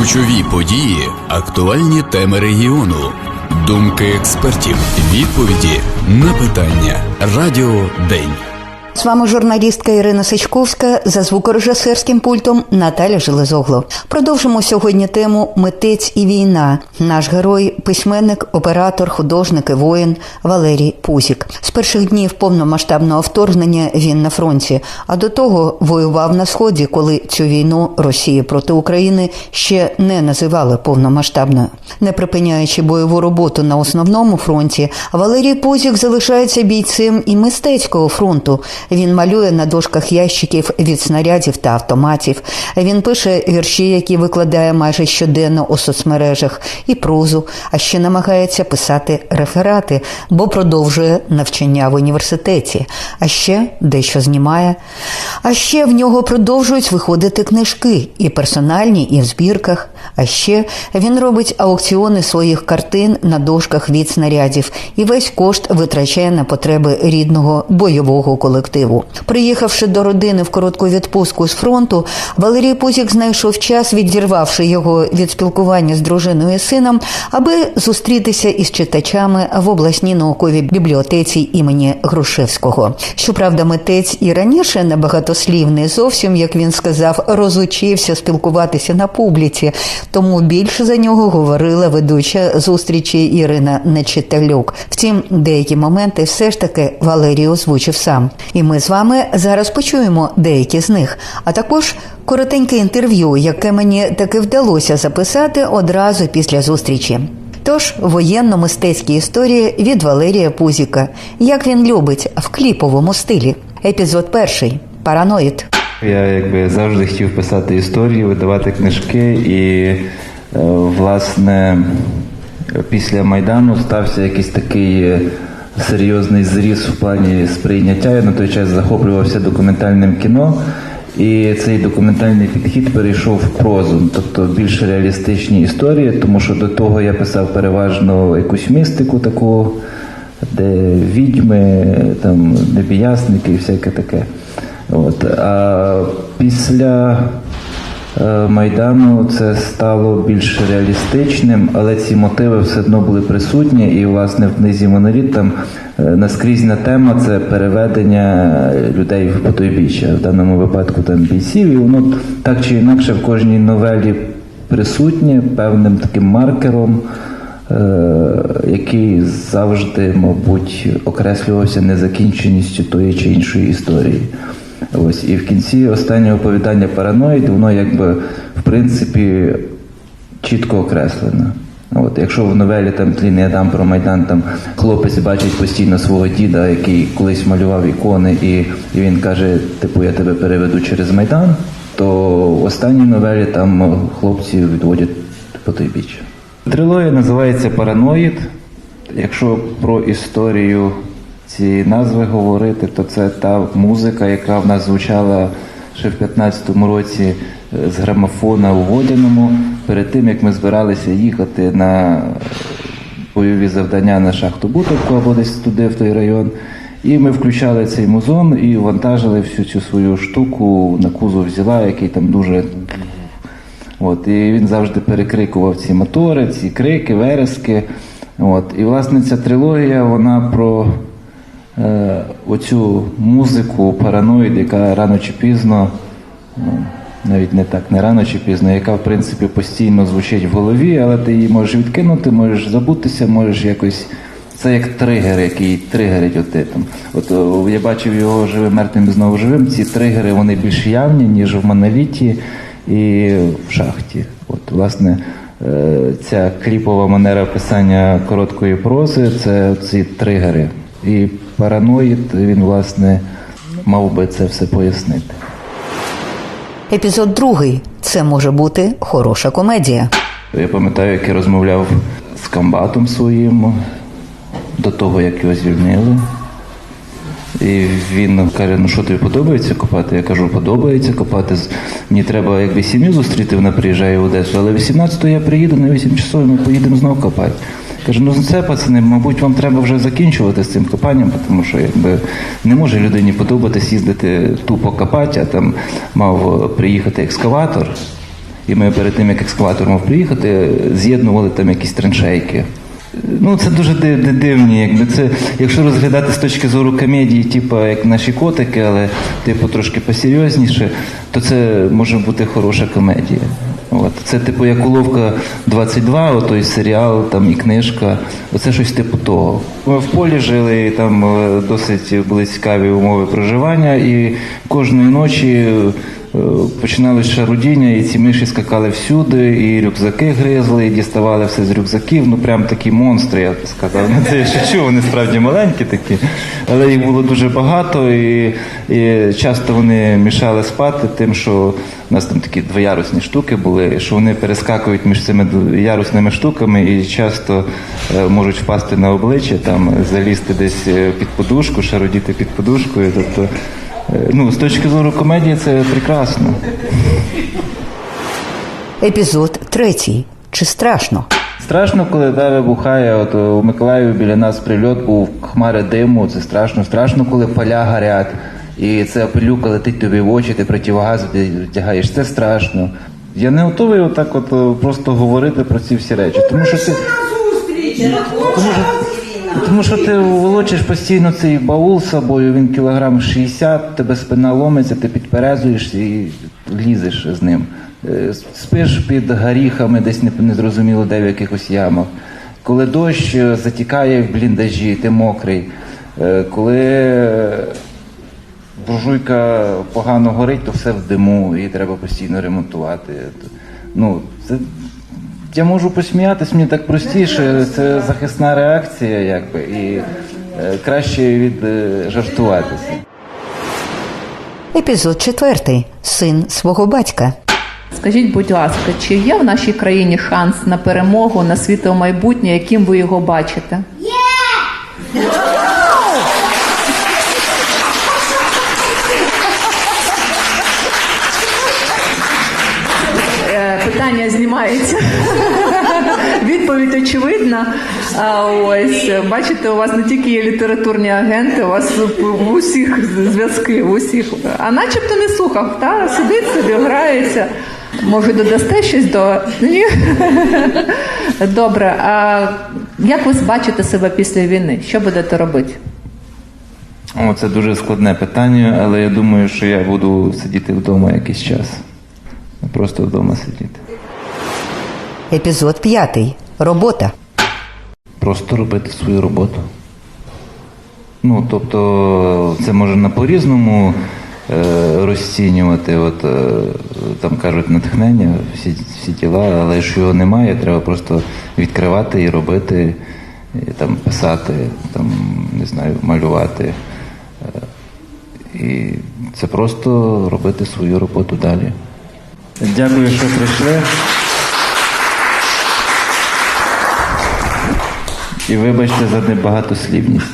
Ключові події, актуальні теми регіону, думки експертів, відповіді на питання. Радіо День. З вами журналістка Ірина Сичковська за звукорежисерським пультом Наталя Железогло. Продовжимо сьогодні тему Митець і війна. Наш герой, письменник, оператор, художник і воїн Валерій Пузік. З перших днів повномасштабного вторгнення він на фронті, а до того воював на сході, коли цю війну Росії проти України ще не називали повномасштабною. Не припиняючи бойову роботу на основному фронті, Валерій Пузік залишається бійцем і мистецького фронту. Він малює на дошках ящиків від снарядів та автоматів. Він пише вірші, які викладає майже щоденно у соцмережах, і прозу, а ще намагається писати реферати, бо продовжує навчання в університеті. А ще дещо знімає. А ще в нього продовжують виходити книжки, і персональні, і в збірках. А ще він робить аукціони своїх картин на дошках від снарядів і весь кошт витрачає на потреби рідного бойового колективу. Приїхавши до родини в коротку відпустку з фронту, Валерій Пузік знайшов час, відірвавши його від спілкування з дружиною і сином, аби зустрітися із читачами в обласній науковій бібліотеці імені Грушевського. Щоправда, митець і раніше небагатослівний, зовсім як він сказав, розучився спілкуватися на публіці, тому більше за нього говорила ведуча зустрічі Ірина Нечиталюк. Втім, деякі моменти все ж таки Валерій озвучив сам. І ми з вами зараз почуємо деякі з них, а також коротеньке інтерв'ю, яке мені таки вдалося записати одразу після зустрічі. Тож воєнно-мистецькі історії від Валерія Пузіка, як він любить в кліповому стилі. Епізод перший параноїд. Я якби завжди хотів писати історії, видавати книжки, і е, власне після Майдану стався якийсь такий е, серйозний зріз в плані сприйняття. Я на той час захоплювався документальним кіно, і цей документальний підхід перейшов в прозу, тобто більш реалістичні історії, тому що до того я писав переважно якусь містику таку, де відьми, там небіясники і всяке таке. От. А після Майдану це стало більш реалістичним, але ці мотиви все одно були присутні. І, власне, в книзі Моноліт там е, наскрізна тема це переведення людей в потойбіччя, в даному випадку там бійців. І воно так чи інакше в кожній новелі присутнє певним таким маркером. е, Який завжди, мабуть, окреслювався незакінченістю тої чи іншої історії. Ось і в кінці останнього оповідання параноїд, воно якби в принципі чітко окреслено. От, якщо в новелі там Тлінний Адам про Майдан там хлопець бачить постійно свого діда, який колись малював ікони, і, і він каже, типу, я тебе переведу через Майдан, то в останній новелі там хлопці відводять по той біч. Трилогія називається Параноїд. Якщо про історію цієї назви говорити, то це та музика, яка в нас звучала ще в 15-му році е, з грамофона у Водяному, перед тим як ми збиралися їхати на бойові завдання на шахту Бутовку або десь туди, в той район. І ми включали цей музон і вантажили всю цю свою штуку на кузов взяла, який там дуже. От, і він завжди перекрикував ці мотори, ці крики, верески. От. І власне ця трилогія, вона про е, оцю музику параноїд, яка рано чи пізно, ну, навіть не так, не рано чи пізно, яка в принципі постійно звучить в голові, але ти її можеш відкинути, можеш забутися, можеш якось. Це як тригер, який тригерить от там. От я бачив його живим мертвим і знову живим. Ці тригери вони більш явні, ніж в моноліті і в шахті. От, власне, е, ця кліпова манера писання короткої прози це ці тригери. І параноїд, він, власне, мав би це все пояснити. Епізод другий. Це може бути хороша комедія. Я пам'ятаю, як я розмовляв з комбатом своїм до того, як його звільнили. І він каже: ну що тобі подобається копати? Я кажу, подобається копати. Мені треба якби сім'ю зустріти, вона приїжджає в Одесу, але 18-го я приїду на 8 часов, і ми поїдемо знов копати. Кажу, ну це, пацани, мабуть, вам треба вже закінчувати з цим копанням, тому що якби не може людині подобатись їздити тупо копати, а там мав приїхати екскаватор І ми перед тим, як екскаватор мав приїхати, з'єднували там якісь траншейки. Ну, це дуже див- див- дивні, якби це, якщо розглядати з точки зору комедії, типу як наші котики, але типу трошки посерйозніше, то це може бути хороша комедія. От. Це типу як уловка 22, отой серіал там і книжка. Оце щось типу того. Ми в полі жили, і там е, досить були цікаві умови проживання, і кожної ночі. Е, Починалось шарудіння, і ці миші скакали всюди, і рюкзаки гризли, і діставали все з рюкзаків. Ну прям такі монстри, я б сказав. Ну, це я шучу, вони справді маленькі такі, але їх було дуже багато, і, і часто вони мішали спати тим, що у нас там такі двоярусні штуки були, що вони перескакують між цими ярусними штуками і часто е, можуть впасти на обличчя, там залізти десь е, під подушку, шарудіти під подушкою. Тобто, ну, з точки зору комедії це прекрасно. Епізод третій. Чи страшно? Страшно, коли да, вибухає. От у Миколаєві біля нас прильот був хмари диму. Це страшно. Страшно, коли поля горять, і ця пилюка летить тобі в очі, ти противогаз вдягаєш. Це страшно. Я не готовий отак, от е, просто говорити про ці всі речі, тому що ти. Тому що, тому що ти волочиш постійно цей баул з собою, він кілограм 60, тебе спина ломиться, ти підперезуєшся і лізеш з ним. Е, Спиш під горіхами, десь незрозуміло де в якихось ямах. Коли дощ е, затікає в бліндажі, ти мокрий. Е, Коли буржуйка погано горить, то все в диму, і треба постійно ремонтувати. Ну, це, я можу посміятись, мені так простіше, це захисна реакція, якби, і е, краще від е, жартуватися. Епізод четвертий. Син свого батька. Скажіть, будь ласка, чи є в нашій країні шанс на перемогу, на світле майбутнє, яким ви його бачите? Е, Питання знімається. Відповідь очевидна. А ось бачите, у вас не тільки є літературні агенти, у вас в усіх зв'язки, в усіх. А начебто не слухав, та сидить собі, грається. Може, додасте щось до ні? Добре. А як ви бачите себе після війни? Що будете робити? О, це дуже складне питання, але я думаю, що я буду сидіти вдома якийсь час. Просто вдома сидіти. Епізод п'ятий. Робота. Просто робити свою роботу. Ну, тобто, це можна по-різному е, розцінювати. От, е, там кажуть натхнення, всі, всі тіла, але якщо його немає, треба просто відкривати і робити, і, там, писати, там, не знаю, малювати. Е, і це просто робити свою роботу далі. Дякую, що прийшли. І вибачте за небагатослівність.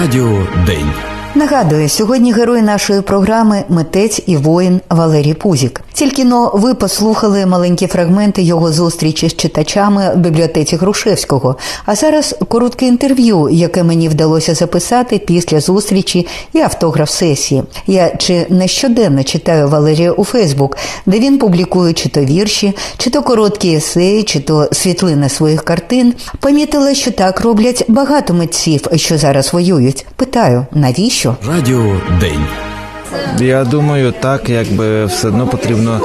Радіо День. Нагадую, сьогодні герой нашої програми митець і воїн Валерій Пузік. Тільки но ви послухали маленькі фрагменти його зустрічі з читачами в бібліотеці Грушевського. А зараз коротке інтерв'ю, яке мені вдалося записати після зустрічі і автограф сесії. Я чи не щоденно читаю Валерія у Фейсбук, де він публікує чи то вірші, чи то короткі есеї, чи то світлини своїх картин. Помітила, що так роблять багато митців, що зараз воюють. Питаю, навіщо? Радіо День. Я думаю, так, якби все одно потрібно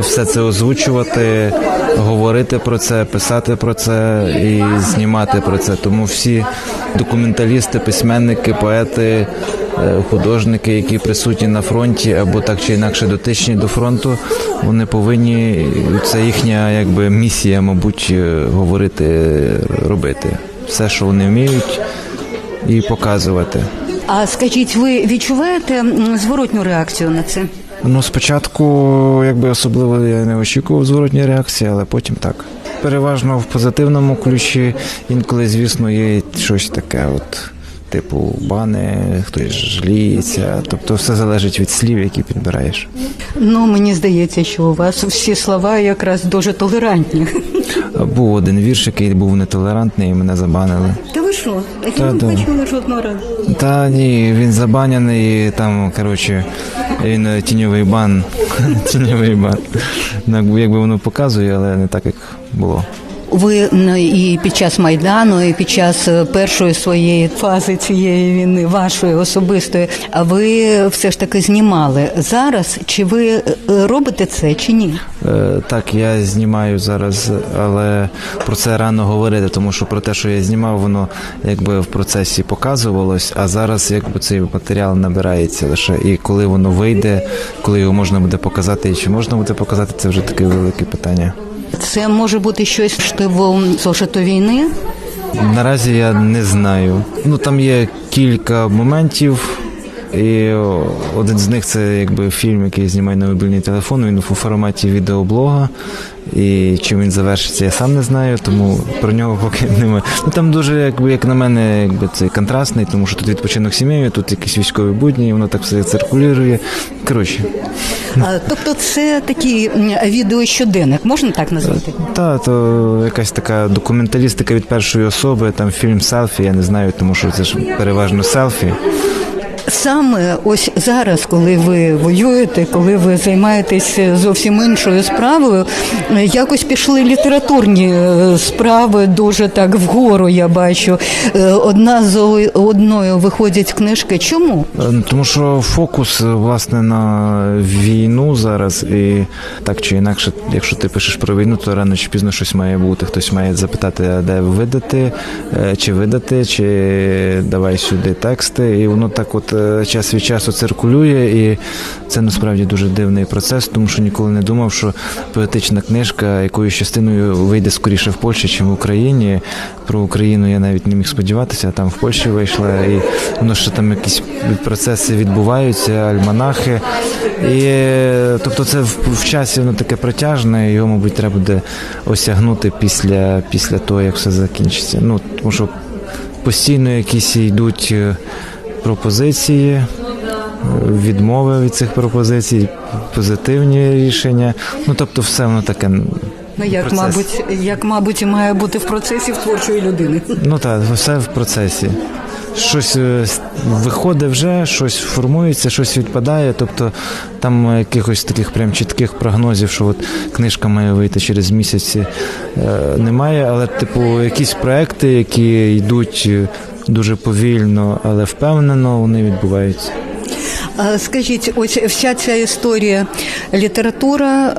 все це озвучувати, говорити про це, писати про це і знімати про це. Тому всі документалісти, письменники, поети, е, художники, які присутні на фронті або так чи інакше дотичні до фронту, вони повинні це їхня якби місія, мабуть, е, говорити, робити все, що вони вміють, і показувати. А скажіть, ви відчуваєте зворотню реакцію на це? Ну, спочатку, якби особливо я не очікував зворотньої реакції, але потім так. Переважно в позитивному ключі, інколи, звісно, є щось таке, от, типу, бани, хтось жаліється. Тобто все залежить від слів, які підбираєш. Ну мені здається, що у вас всі слова якраз дуже толерантні. Був один вірш, який був нетолерантний, і мене забанили. Та ви що? Я Та, не бачила жодного разу. Та ні, він забаняний, там, коротше, він е, тіньовий бан. тіньовий бан. Ну, Якби воно показує, але не так, як було. Ви ну, і під час майдану, і під час е, першої своєї фази цієї війни, вашої особистої, а ви все ж таки знімали зараз. Чи ви е, робите це чи ні? Е, Так, я знімаю зараз, але про це рано говорити, тому що про те, що я знімав, воно якби в процесі показувалось, а зараз якби цей матеріал набирається лише. І коли воно вийде, коли його можна буде показати, і чи можна буде показати, це вже таке велике питання. Це може бути щось штиво зошиту війни. Наразі я не знаю. Ну там є кілька моментів. І один з них це якби фільм, який я знімаю на мобільний телефон. Він у форматі відеоблога. І чим він завершиться, я сам не знаю, тому про нього поки немає. Ну там дуже, якби як на мене, якби це контрастний, тому що тут відпочинок сім'єю, тут якісь військові будні, воно так все циркулює. Коротше, А, тобто, це такий відеощоденник, можна так назвати? та то якась така документалістика від першої особи, там фільм селфі, я не знаю, тому що це ж переважно селфі. Саме ось зараз, коли ви воюєте, коли ви займаєтесь зовсім іншою справою, якось пішли літературні е, справи дуже так вгору. Я бачу. Е, Одна з одною виходять книжки. Чому? Е, Тому що фокус власне на війну зараз, і так чи інакше, якщо ти пишеш про війну, то рано чи пізно щось має бути. Хтось має запитати, де видати, чи видати, чи давай сюди тексти. І воно так, от час від часу циркулює, і це насправді дуже дивний процес, тому що ніколи не думав, що поетична книжка якоюсь частиною вийде скоріше в Польщі, ніж в Україні. Про Україну я навіть не міг сподіватися, там в Польщі вийшла, і воно ще там якісь процеси відбуваються, альманахи. І е, тобто це в, в часі воно таке протяжне, його, мабуть, треба буде осягнути після, після того, як все закінчиться. Ну, тому що постійно якісь йдуть е, пропозиції, е, відмови від цих пропозицій, позитивні рішення. Ну тобто, все воно таке. Ну як, Процес. мабуть, як мабуть, і має бути в процесі в творчої людини. Ну так, все в процесі. Щось е, виходить вже, щось формується, щось відпадає. Тобто там якихось таких прям чітких прогнозів, що от книжка має вийти через місяці, е, немає. Але, типу, якісь проекти, які йдуть е, дуже повільно, але впевнено, вони відбуваються. Скажіть, ось вся ця історія література,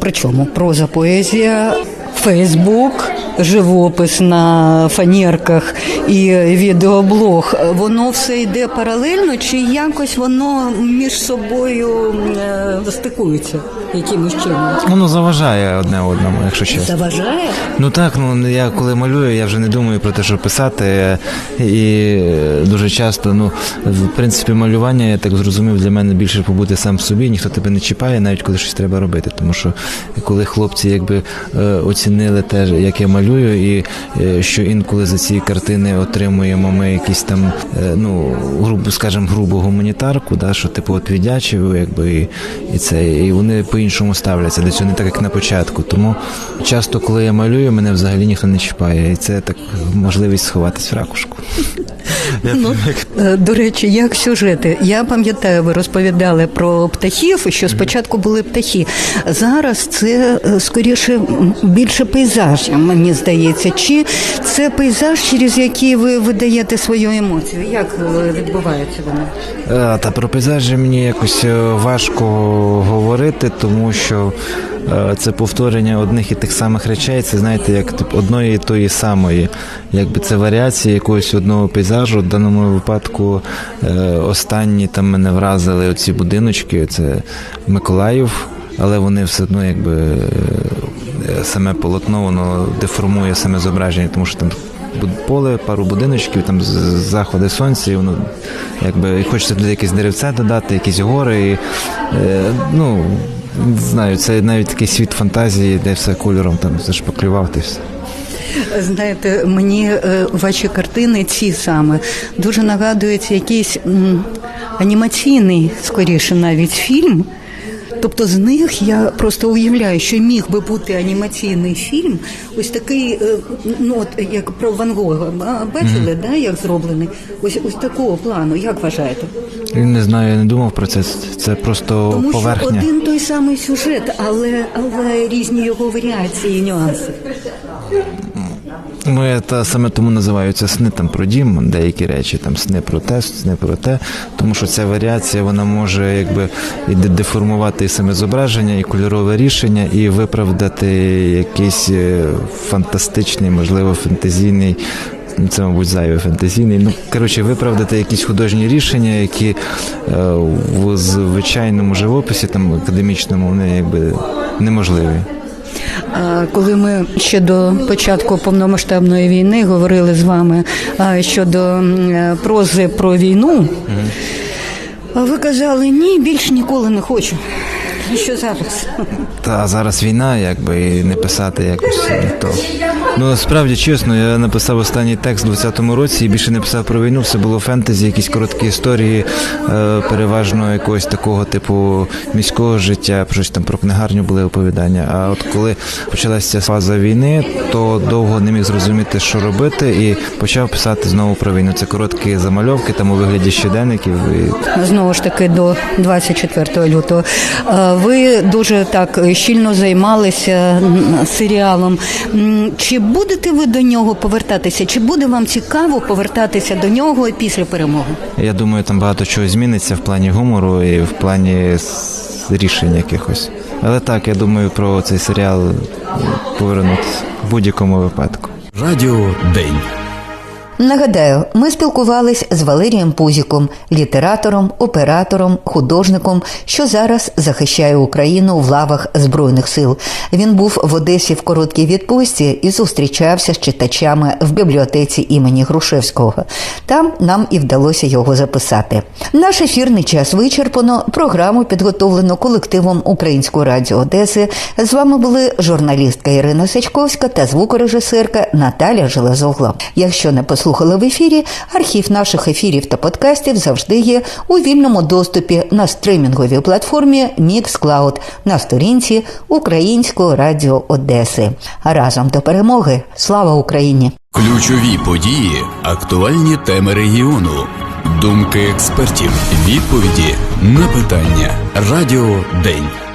причому проза, поезія, Фейсбук, живопис на фанерках і відеоблог, воно все йде паралельно, чи якось воно між собою е, стикується якимось чином? Воно заважає одне одному, якщо чесно. Заважає? Ну так, ну я коли малюю, я вже не думаю про те, що писати. І дуже часто, ну, в принципі, малювання, я так зрозумів, для мене більше побути сам в собі, ніхто тебе не чіпає, навіть коли щось треба робити. Тому що коли хлопці якби е, оцінили те, як я малюю, і е, що інколи за ці картини отримуємо ми якісь там, е, ну, грубо, скажімо, грубу гуманітарку, да, що типу от віддячив, якби і, і це, і вони по-іншому ставляться до цього, не так як на початку. Тому часто, коли я малюю, мене взагалі ніхто не чіпає, і це так можливість сховатись в ракушку. Ну, е, до речі, як сюжети. Я пам'ятаю, ви розповідали про птахів, що спочатку були птахи. Зараз це е, скоріше більше пейзаж, мені здається. Чи це пейзаж, через який ви видаєте свою емоцію? Як е, відбувається воно? Та про пейзажі мені якось важко говорити, тому що це повторення одних і тих самих речей. Це знаєте, як тип, одної і тої самої. Якби це варіація якогось одного пейзажу. В даному випадку е, останні там мене вразили оці будиночки. Це Миколаїв, але вони все одно якби. е, Саме полотно воно деформує саме зображення, тому що там поле, пару будиночків, там заходи сонця, і воно якби і хочеться туди якесь деревце додати, якісь гори. І, е, ну, не знаю, це навіть такий світ фантазії, де все кольором там зашпаклював ти все. Знаєте, мені е, ваші картини, ці саме, дуже нагадують якийсь анімаційний, скоріше навіть фільм. Тобто з них я просто уявляю, що міг би бути анімаційний фільм, ось такий, е, ну от як про Ван Гога. Бачили, да, як зроблений? Ось ось такого плану. Як вважаєте? Не знаю, я не думав про це. Це просто Тому поверхня. що один той самий сюжет, але але різні його варіації, і нюанси. Ну, я та саме тому називаю це сни там про дім, деякі речі, там сни про те, сни про те, тому що ця варіація вона може якби і де- деформувати і саме зображення, і кольорове рішення, і виправдати якийсь е, фантастичний, можливо, фантазійний. ну, Це, мабуть, зайве фантазійний. Ну, коротше, виправдати якісь художні рішення, які е, в звичайному живописі, там академічному, вони якби неможливі. Коли ми ще до початку повномасштабної війни говорили з вами щодо е, прози про війну, ви казали, ні, більш ніколи не хочу. І Що зараз? Та зараз війна, якби і не писати якось не то. Ну справді чесно, я написав останній текст у 20-му році і більше не писав про війну. Все було фентезі, якісь короткі історії, е, переважно якогось такого типу міського життя, щось там про книгарню були оповідання. А от коли почалася фаза війни, то довго не міг зрозуміти, що робити, і почав писати знову про війну. Це короткі замальовки, там у вигляді щоденників. І Знову ж таки, до 24 лютого. Ви дуже так щільно займалися серіалом. Чи будете ви до нього повертатися? Чи буде вам цікаво повертатися до нього після перемоги? Я думаю, там багато чого зміниться в плані гумору і в плані рішень якихось. Але так, я думаю, про цей серіал повернутися в будь-якому випадку. Радіо День. Нагадаю, ми спілкувались з Валерієм Пузіком, літератором, оператором, художником, що зараз захищає Україну в лавах Збройних сил. Він був в Одесі в короткій відпустці і зустрічався з читачами в бібліотеці імені Грушевського. Там нам і вдалося його записати. Наш ефірний час вичерпано. Програму підготовлено колективом Української радіо Одеси. З вами були журналістка Ірина Сачковська та звукорежисерка Наталя Железогло. Якщо не послухали в ефірі, архів наших ефірів та подкастів завжди є у вільному доступі на стримінговій платформі Mixcloud на сторінці Українського радіо Одеси. Разом до перемоги! Слава Україні! Ключові події, актуальні теми регіону, думки експертів, відповіді на питання. Радіо День.